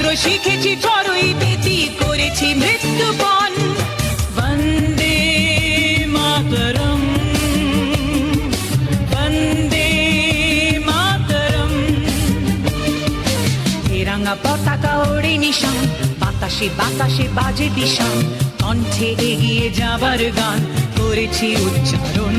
মন্ত্র শিখেছি চড়ুই বেতি করেছি মৃত্যুপণ বন্দে মাতরম বন্দে মাতরম। রাঙা বাতাসে বাতাসে বাজে দিশান। কণ্ঠে এগিয়ে যাবার গান করেছি উচ্চারণ।